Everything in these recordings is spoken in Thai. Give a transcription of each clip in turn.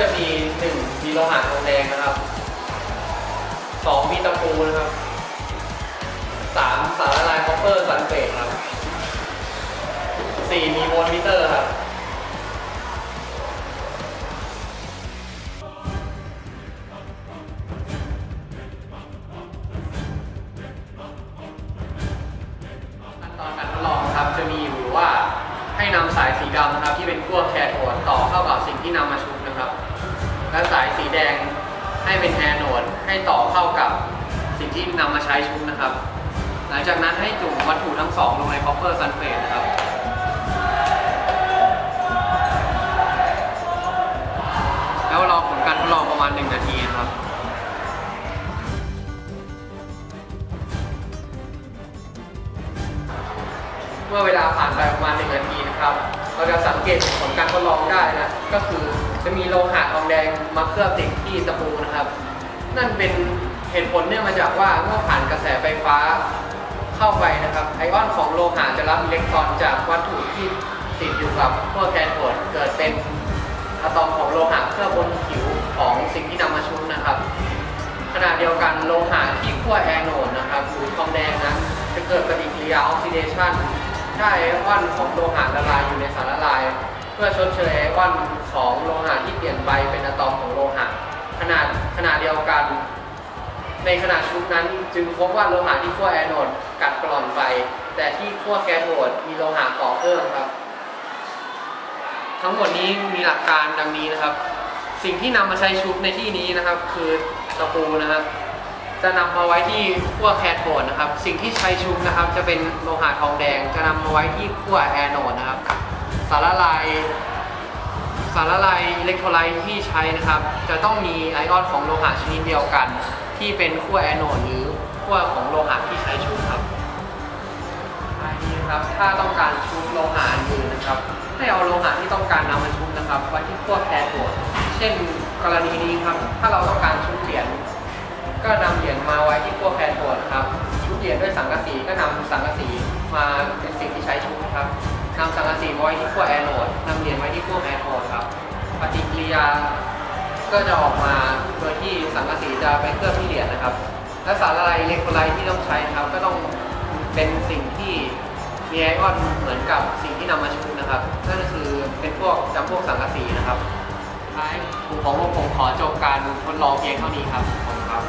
กรณ์นะครับก็จะมีโลหะทองแดงนะครับ2มีตะปูนะครับ3สารละลายคอปเปอร์ซัลเฟตครับ4มีโวลต์มิเตอร์ครับขั้นตอนการทดลองครับจะมีอยู่ว่าให้นำสายสีดำนะครับที่เป็นขั้วแคโทดต่อเข้ากับสิ่งที่นำมาช และสายสีแดงให้เป็นแอนโดให้ต่อเข้ากับสิ่งที่นำมาใช้ชุบนะครับ หลังจากนั้นให้จุ่มวัตถุทั้งสองลงในคอปเปอร์ซัลเฟตนะครับแล้วรอผลการทดลองประมาณ 1 นาทีนะครับเมื่อเวลาผ่านไปประมาณหนึ่งนาทีนะครับ เราจะสังเกตผลการทดลองได้นะ ก็คือ จะมีโลหะทองแดงมาเคลือบติดที่ตะปูนะครับ นั่นเป็นเหตุผลเนื่องมาจากว่าเมื่อผ่านกระแสไฟฟ้าเข้าไปนะครับ ไอออนของโลหะจะรับอิเล็กตรอนจากวัตถุที่ติดอยู่กับพวกแกนโดดเกิดเป็นอะตอมของโลหะเคลือบบนผิวของสิ่งที่นำมาชุบนะครับ ขณะเดียวกันโลหะที่ขั้วแอนโอดนะครับหรือทองแดงนั้นจะเกิดปฏิกิริยาออกซิเดชันถ้าไอออนของโลหะละลายอยู่ในสารละลาย พื่อชดเชยไอออนของโลหะที่เปลี่ยนไปเป็นอะตอมของโลหะขนาดขนาดเดียวกัน ในขณะชุบนั้นจึงพบว่าโลหะที่ขั้วแอนโดกัดกร่อนไป แต่ที่ขั้วแคโทดมีโลหะก่อเพิ่มครับ ทั้งหมดนี้มีหลักการดังนี้นะครับ สิ่งที่นำมาใช้ชุบในที่นี้นะครับ คือตะปูนะครับจะนำมาไว้ที่ขั้วแคโทดนะครับ สิ่งที่ใช้ชุบนะครับ จะเป็นโลหะทองแดง จะนำมาไว้ที่ขั้วแอนโดนะครับ สารละลายสารละลายอิเล็กโทรไลต์ที่ใช้นะครับ จะต้องมีไอออนของโลหะชนิดเดียวกัน ที่เป็นขั้วแอนโดหรือขั้วของโลหะที่ใช้ชุบครับท้ายนี้นะครับถ้าต้องการชุบโลหะอื่นนะครับ ให้เอาโลหะที่ต้องการนำมาชุบนะครับไว้ที่ขั้วแคโทดเช่นกรณีนี้ครับ ถ้าเราต้องการชุบเหรียญก็นำเหรียญมาไว้ที่ขั้วแคโทดครับชุบเหรียญด้วยสังกะสีก็นำสังกะสีมา ไว้ที่ขั้วแอนโดนำเหรียญไว้ที่ขั้วแคโทดครับ ปฏิกิริยาก็จะออกมาโดยที่สังกะสีจะไปเคลือบที่เหรียญนะครับ และสารละลายอิเล็กโทรไลต์ที่ต้องใช้นะครับ ก็ต้องเป็นสิ่งที่มีไอออนเหมือนกับสิ่งที่นำมาชุบนะครับนั่นก็คือเป็นพวกจำพวกสังกะสีนะครับท้ายของผมขอจบการทดลองเพียงเท่านี้ครับขอบคุณครับ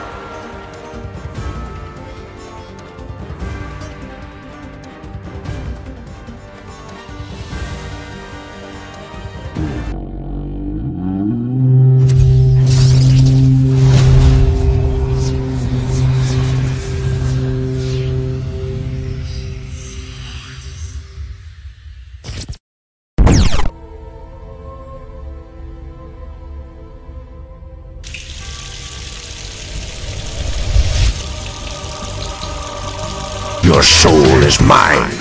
Your soul is mine.